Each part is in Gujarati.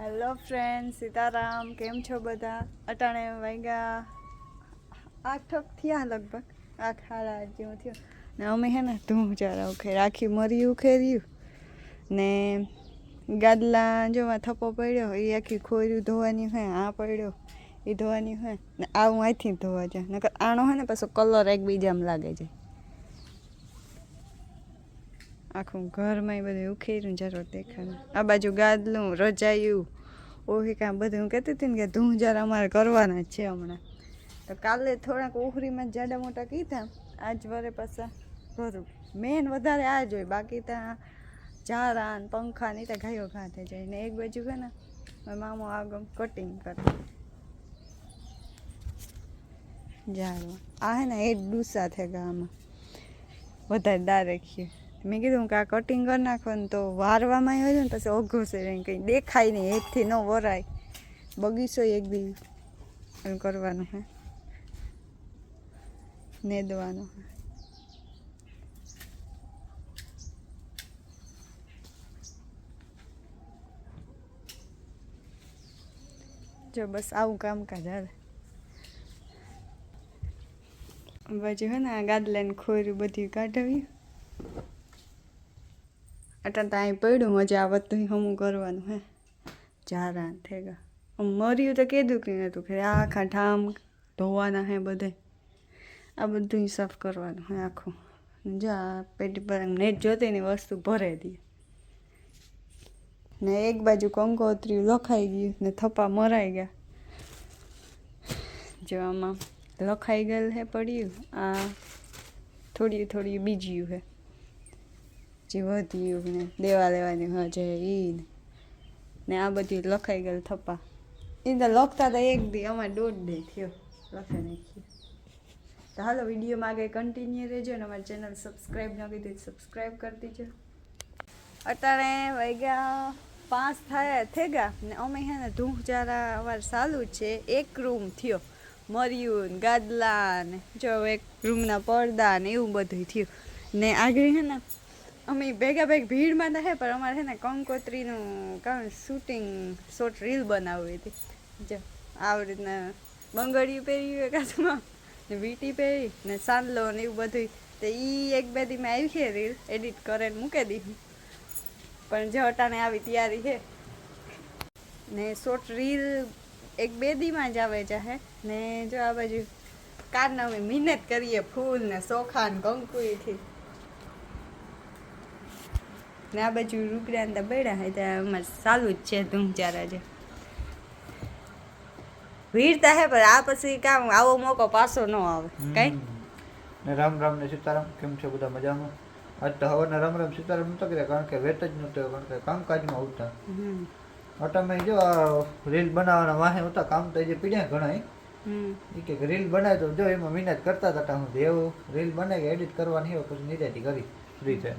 હેલો ફ્રેન્ડ, સીતારામ, કેમ છો બધા? અટાણે વાગ્યા આઠક થયા લગભગ. આ આઠ જેવું થયું. ને અમે હે ને ધૂમ ચારા ઉખેર આખી મરી ઉખેર્યું. ને ગાદલા જોવા થપ્પો પડ્યો. એ આખી ખોર્યું ધોવાની હોય, આ પડ્યો એ ધોવાની હોય. ને આ હું અહીંથી ધોવા જાય નકર આણો હોય ને પાછો કલર એકબીજામાં લાગે છે. આખું ઘરમાં એ બધું ઉખેર્યું જરૂર દેખાનું આ બાજુ ગાદલું, રજાયું. ઓહી, કાં બધું હું કહેતી હતી ને કે ધૂંજાર અમારે કરવાના જ છે હમણાં. તો કાલે થોડાક ઓહરીમાં જાડા મોટા કીધા. આજ વરે પાછા ભરું મેન વધારે આ જ હોય. બાકી ત્યાં ચારા ને પંખા ને ત્યાં ગાયો ખાતે જાય. ને એક બાજુ છે ને મામો આગમ કટિંગ કરે. જાડવા આ હે ને એ ડૂસા થે ગામાં. વધારે દારેખીએ રાખીએ. મેં કીધું કે આ કટિંગ કરી નાખો ને તો વારવામાં હોય ને પછી ઓઘું છે એમ કંઈ દેખાય નહીં હેઠથી ન વરાય. બગીચો એક બી એમ કરવાનું હે. નેદવાનું હે. જો બસ આવું કામકાજ હાલે. બાજુ હે ને ગાદલાને ખોર્યું બધું કાઢવ્યું અટન તો અહીં પડ્યું, મજા આવત તો હમું કરવાનું, હે. જારા ગયા મર્યું તો કીધું કે નતું કે આખા ઠામ ધોવાના હે બધે. આ બધું સાફ કરવાનું હે આખું. જા આ પેટી પર નેટ જોતીની વસ્તુ ભરે દે. ને એક બાજુ કંકોત્રી લખાઈ ગયું ને થપ્પા મરાઈ ગયા. જો આમાં લખાઈ ગયેલ હે પડ્યું, આ થોડી થોડી બીજ્યું હે. જે વધ્યું ને, દેવા લેવાની હજે ઈ ને ને આ બધી લખાઈ ગયેલ થપ્પા. એ તો લખતા તો એક દી, અમારે દોઢ દે થયો. લખે નાખ્યું તો હાલો, વિડીયોમાં આગળ કન્ટિન્યુ રહેજો અને અમારી ચેનલ સબસ્ક્રાઈબ ન કરી સબસ્ક્રાઈબ કરી દેજો. અત્યારે વાગ્યા પાંચ થયા થઈ ગયા ને અમે હે ને ધૂહ અવાર ચાલુ છે. એક રૂમ થયો. મર્યું ને ગાદલા ને, જો એક રૂમના પડદા ને એવું બધું થયું. ને આગળ હે ને અમે ભેગા ભેગ ભીડમાં તો હે, પણ અમારે છે ને, કંકોત્રીનું કારણ શૂટિંગ શોર્ટ રીલ બનાવવી હતી. જો, આવી રીતના બંગડીયું પહેર્યું એકાદમાં ને વીટી પહેરી, ને સાંદલો ને એવું બધું તો એ એક બે દીમાં આવી છે રીલ એડિટ કરીને મૂકી દીધું પણ જો અટાણે આવી તૈયારી છે. ને શોર્ટ રીલ એક બે દીમાં જ આવે છે ને જો આ બાજુ કારના અમે મહેનત કરીએ ફૂલ ને સોખા ને કંકુઈથી. ને આ બાજુ રૂકડા ને બેડા હોય ત્યાં અમારે ચાલુ જ છે ધૂમચારા છે તો હે પણ આ પછી કામ આવો મોકો પાછો ન આવે. કઈ? ને રામ રામ ને સીતારામ કેમ છે બધા મજામાં? આજ તો હવારના રામ રામ સીતારામ નતો કર્યા કારણ કે વેત જ નતો કારણ કે કામકાજમાં ઉઠતા હમ. અટામે જો રીલ બનાવવાના વાહે હતા કામ તો જે પીડ્યા ઘણા એ કે રીલ બનાવે તો જો એમાં મહેનત કરતા હતા હું એવું રીલ બનાવી એડિટ કરવાની પછી નિરાતી કરી ફ્રી થાય.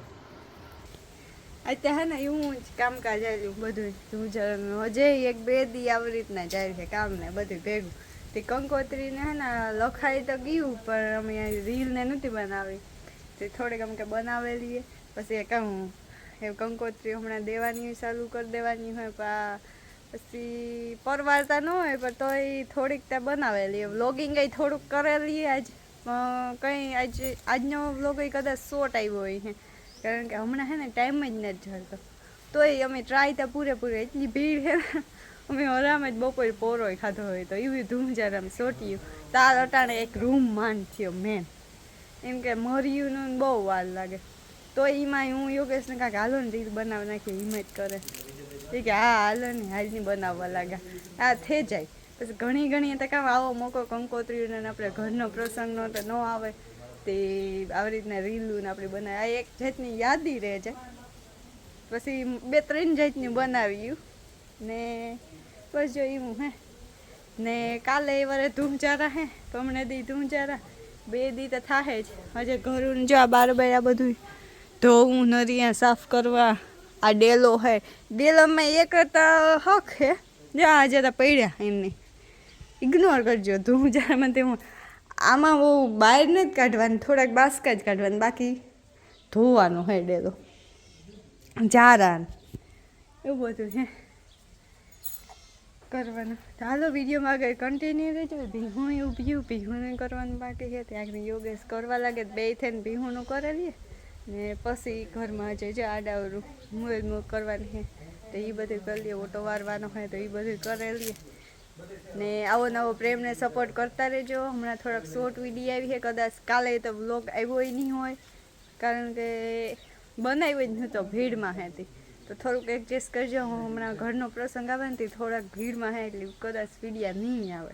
અત્યારે હે ને એવું જ કામકાજ આવ્યું બધું ધૂમચારાનું હજે એક બે દી આવી રીતના જાય છે કામ ને બધું ભેગું. તે કંકોત્રીને હે ને લખાઈ તો ગયું, પણ અમે રીલ ને નહોતી બનાવી. તે થોડીક અમ કે બનાવેલી પછી એ કહું એ કંકોત્રી હમણાં દેવાની ચાલુ કરી દેવાની હોય પા પછી પરવારતા ન હોય, પણ તોય થોડીક ત્યાં બનાવેલી. વ્લોગિંગ એ થોડુંક કરેલી આજ. કંઈ આજ, આજનો વ્લોગ કદાચ શોર્ટ આવ્યો હોય કારણ કે હમણાં હે ને ટાઈમ જ નથી જળતો તોય અમે ટ્રાય તો પૂરેપૂરે એટલી ભીડ છે અમે આરામ જ બપોરે પોરો ખાધો હોય તો એવી ધૂમ જ્યારે આમ સોટ્યું. તાર અટાણે એક રૂમ માન થયો મેન એમ કે મર્યું ને બહુ વાર લાગે. તો એમાં હું યોગેશને કાંઈક હાલો ને રીલ બનાવી નાખી, હિંમત કરે. એ કે હા, હાલો ને, હાલની બનાવવા લાગ્યા. આ થઈ જાય. પછી ઘણી ઘણી તો કામ આવો મોકો કંકોત્રીને ને આપણે ઘરનો પ્રસંગનો તો ન આવે. તે આવી રીતના રીલું આપણે બનાવી. આ એક જાતની યાદી રહે છે. પછી બે ત્રણ જાતની બનાવ્યું. ને બસ જો એવું હે. ને કાલે એ વારે ધૂમચારા હે પમણે દી ધૂમચારા. બે દી તો થાહે જ. હજે ઘરું જો આ બાર બાર આ બધું ધોવું, નરિયા સાફ કરવા. આ ડેલો હે. ડેલોમાં એક તો હક હે. જો આજે તો પડ્યા એમની. ઇગ્નોર કરજો. ધૂમચારામાં તેમાં આમાં બહુ બહાર નથી કાઢવાનું, થોડાક બાસકા જ કાઢવાનું, બાકી ધોવાનું હે ડેલો જારાન. એવું બધું છે. કરવાનું. ચાલો વિડીયોમાં આગળ કન્ટિન્યુ રહેજો. ભીહું ઉભ્યું ભીહુંને કરવાનું બાકી છે. ત્યાં યોગેશ કરવા લાગે બે થઈને ભીહુંનું કરેલીએ ને પછી ઘરમાં જે જે આડાવરું મુલ કરવાની છે, તો એ બધું કરી લઈએ ઓટો વારવાનો હોય તો એ બધું કરેલીએ ને આવો નવો પ્રેમને સપોર્ટ કરતા રહેજો. હમણાં થોડાક શોર્ટ વીડિયો આવી છે. કદાચ કાલે તો બ્લોગ આવ્યો નહીં હોય. કારણ કે બનાવ્યો જ નહોતો ભીડમાં હતી તો. થોડુંક એડજસ્ટ કરજો. હું હમણાં ઘરનો પ્રસંગ આવે ને થોડાક ભીડમાં હે એટલે કદાચ વિડીયા નહીં આવે.